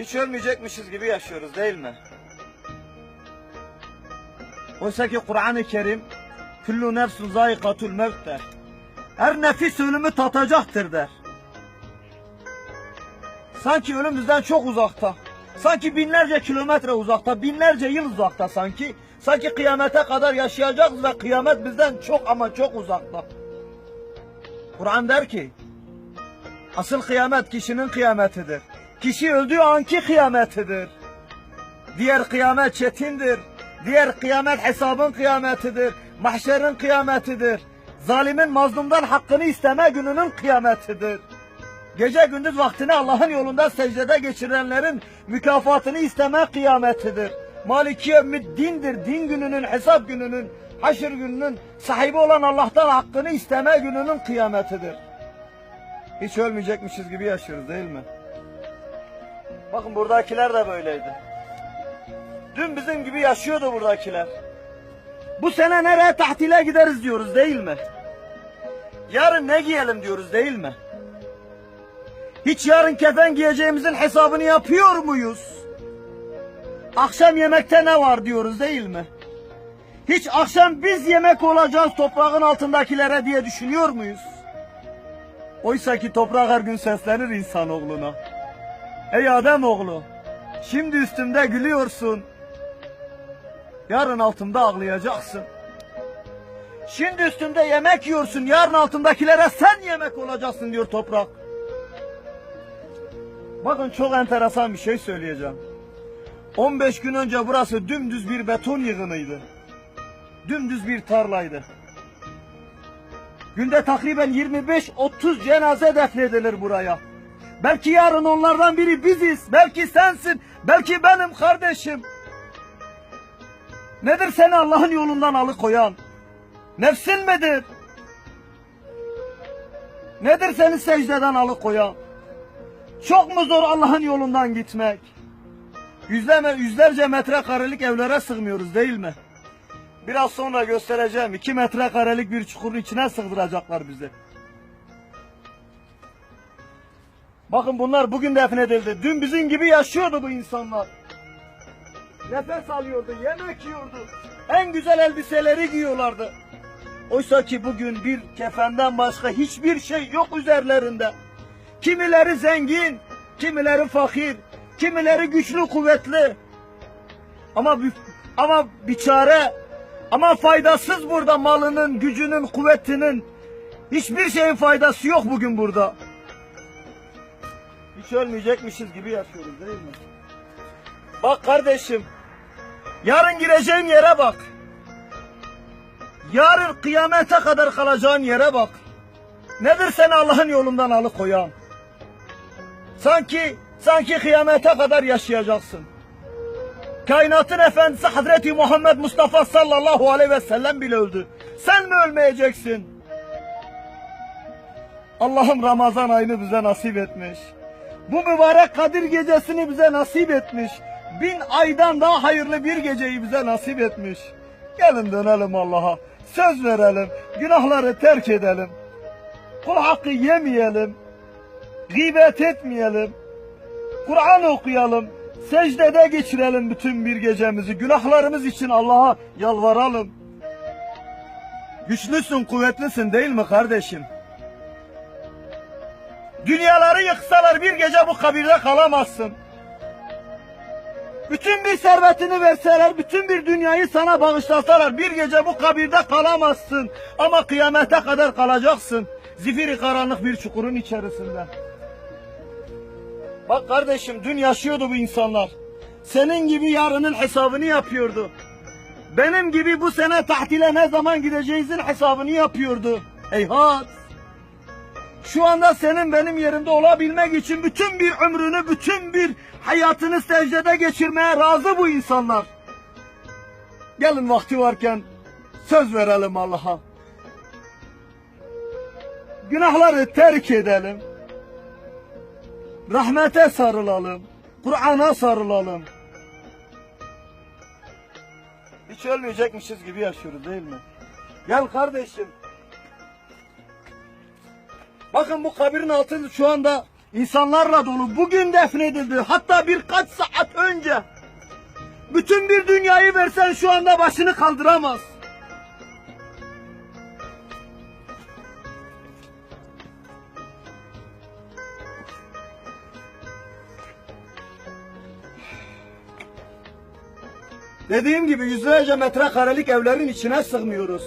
Hiç ölmeyecekmişiz gibi yaşıyoruz değil mi? Oysa ki Kur'an-ı Kerim Kullu nefsun zayikatul mevt der. Her nefis ölümü tatacaktır der. Sanki ölüm bizden çok uzakta. Sanki binlerce kilometre uzakta, binlerce yıl uzakta sanki. Sanki kıyamete kadar yaşayacağız ve kıyamet bizden çok ama çok uzakta. Kur'an der ki, asıl kıyamet kişinin kıyametidir. Kişi öldüğü anki kıyametidir. Diğer kıyamet çetindir. Diğer kıyamet hesabın kıyametidir. Mahşerin kıyametidir. Zalimin mazlumdan hakkını isteme gününün kıyametidir. Gece gündüz vaktini Allah'ın yolunda secdede geçirenlerin mükafatını isteme kıyametidir. Maliki dindir. Din gününün, hesap gününün, haşr gününün sahibi olan Allah'tan hakkını isteme gününün kıyametidir. Hiç ölmeyecekmişiz gibi yaşıyoruz değil mi? Bakın buradakiler de böyleydi. Dün bizim gibi yaşıyordu buradakiler. Bu sene nereye tahtile gideriz diyoruz değil mi? Yarın ne giyelim diyoruz değil mi? Hiç yarın kefen giyeceğimizin hesabını yapıyor muyuz? Akşam yemekte ne var diyoruz değil mi? Hiç akşam biz yemek olacağız toprağın altındakilere diye düşünüyor muyuz? Oysa ki toprak her gün seslenir insanoğluna. Ey Adem oğlu, şimdi üstümde gülüyorsun. Yarın altımda ağlayacaksın. Şimdi üstümde yemek yiyorsun, yarın altındakilere sen yemek olacaksın diyor toprak. Bakın çok enteresan bir şey söyleyeceğim. 15 gün önce burası dümdüz bir beton yığınıydı. Dümdüz bir tarlaydı. Günde takriben 25-30 cenaze defnedilir buraya. Belki yarın onlardan biri biziz. Belki sensin. Belki benim kardeşim. Nedir seni Allah'ın yolundan alıkoyan? Nefsin midir? Nedir seni secdeden alıkoyan? Çok mu zor Allah'ın yolundan gitmek? Yüzleme, yüzlerce metrekarelik evlere sığmıyoruz değil mi? Biraz sonra göstereceğim. iki metrekarelik bir çukurun içine sığdıracaklar bizi. Bakın bunlar bugün defnedildi. Dün bizim gibi yaşıyordu bu insanlar. Nefes alıyordu, yemek yiyordu. En güzel elbiseleri giyiyorlardı. Oysa ki bugün bir kefenden başka hiçbir şey yok üzerlerinde. Kimileri zengin, kimileri fakir, kimileri güçlü kuvvetli. Ama ama biçare, ama faydasız burada malının, gücünün, kuvvetinin. Hiçbir şeyin faydası yok bugün burada. Hiç ölmeyecekmişiz gibi yaşıyoruz değil mi? Bak kardeşim, yarın gireceğin yere bak. Yarın kıyamete kadar kalacağın yere bak. Nedir seni Allah'ın yolundan alıkoyan? Sanki, sanki kıyamete kadar yaşayacaksın. Kainatın efendisi Hazreti Muhammed Mustafa sallallahu aleyhi ve sellem bile öldü. Sen mi ölmeyeceksin? Allah'ım Ramazan ayını bize nasip etmiş. Bu mübarek Kadir gecesini bize nasip etmiş. Bin aydan daha hayırlı bir geceyi bize nasip etmiş. Gelin dönelim Allah'a. Söz verelim. Günahları terk edelim. Kul hakkı yemeyelim. Gıybet etmeyelim. Kur'an okuyalım. Secdede geçirelim bütün bir gecemizi. Günahlarımız için Allah'a yalvaralım. Güçlüsün, kuvvetlisin değil mi kardeşim? Dünyaları yıksalar bir gece bu kabirde kalamazsın. Bütün bir servetini verseler, bütün bir dünyayı sana bağışlasalar bir gece bu kabirde kalamazsın. Ama kıyamete kadar kalacaksın. Zifiri karanlık bir çukurun içerisinde. Bak kardeşim dün yaşıyordu bu insanlar. Senin gibi yarının hesabını yapıyordu. Benim gibi bu sene tahtile ne zaman gideceğizin hesabını yapıyordu. Heyhat. Şu anda senin benim yerimde olabilmek için bütün bir ömrünü, bütün bir hayatını secdede geçirmeye razı bu insanlar. Gelin vakti varken söz verelim Allah'a. Günahları terk edelim. Rahmete sarılalım. Kur'an'a sarılalım. Hiç ölmeyecekmişiz gibi yaşıyoruz değil mi? Gel kardeşim. Bakın bu kabirin altı şu anda İnsanlarla dolu. Bugün defnedildi. Hatta birkaç saat önce. Bütün bir dünyayı versen şu anda başını kaldıramaz. Dediğim gibi yüzlerce metrekarelik evlerin içine sığmıyoruz.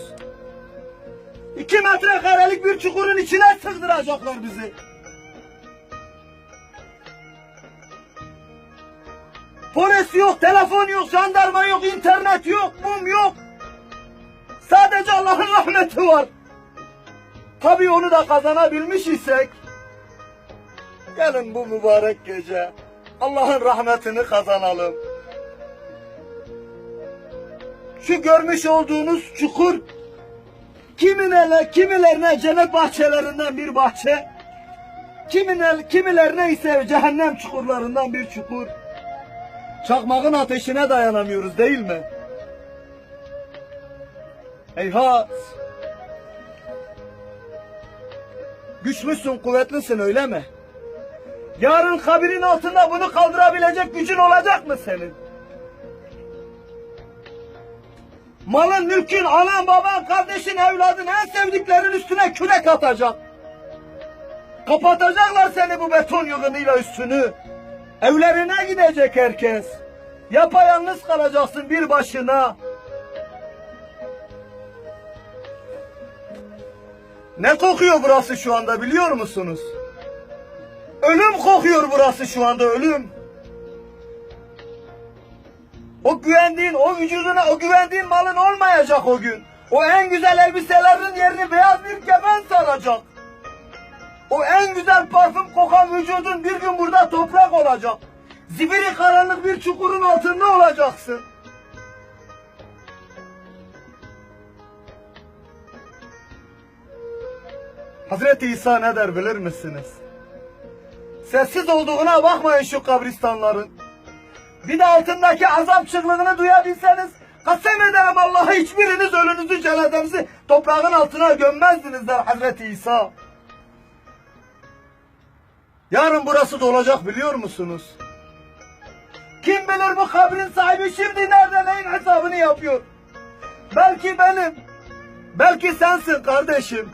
İki metrekarelik bir çukurun içine sığdıracaklar bizi. Polis yok, telefon yok, jandarma yok, internet yok, mum yok. Sadece Allah'ın rahmeti var. Tabii onu da kazanabilmiş isek. Gelin bu mübarek gece Allah'ın rahmetini kazanalım. Şu görmüş olduğunuz çukur kimine, kimilerine cennet bahçelerinden bir bahçe, kimine, kimilerine ise cehennem çukurlarından bir çukur. Çakmağın ateşine dayanamıyoruz değil mi? Heyhat! Güçlüsün, kuvvetlisin öyle mi? Yarın kabirin altında bunu kaldırabilecek gücün olacak mı senin? Malın, mülkün, anan, baban, kardeşin, evladın, en sevdiklerin üstüne kürek atacak. Kapatacaklar seni bu beton yığınıyla üstünü. Evlerine gidecek herkes. Yapayalnız kalacaksın bir başına. Ne kokuyor burası şu anda biliyor musunuz? Ölüm kokuyor burası şu anda ölüm. O güvendiğin, o vücuduna, o güvendiğin malın olmayacak o gün. O en güzel elbiselerin yerini beyaz bir kefen saracak. O en güzel parfüm kokan vücudun bir gün burada toprak olacak. Zifiri karanlık bir çukurun altında olacaksın. Hazreti İsa ne der bilir misiniz? Sessiz olduğuna bakmayın şu kabristanların. Bir de altındaki azap çığlığını duyabilseniz kasem ederim Allah'a hiçbiriniz ölünüzü cenazenizi toprağın altına gömmezdiniz der Hazreti İsa. Yarın burası dolacak biliyor musunuz? Kim bilir bu kabrin sahibi şimdi nerede neyin hesabını yapıyor? Belki benim, belki sensin kardeşim.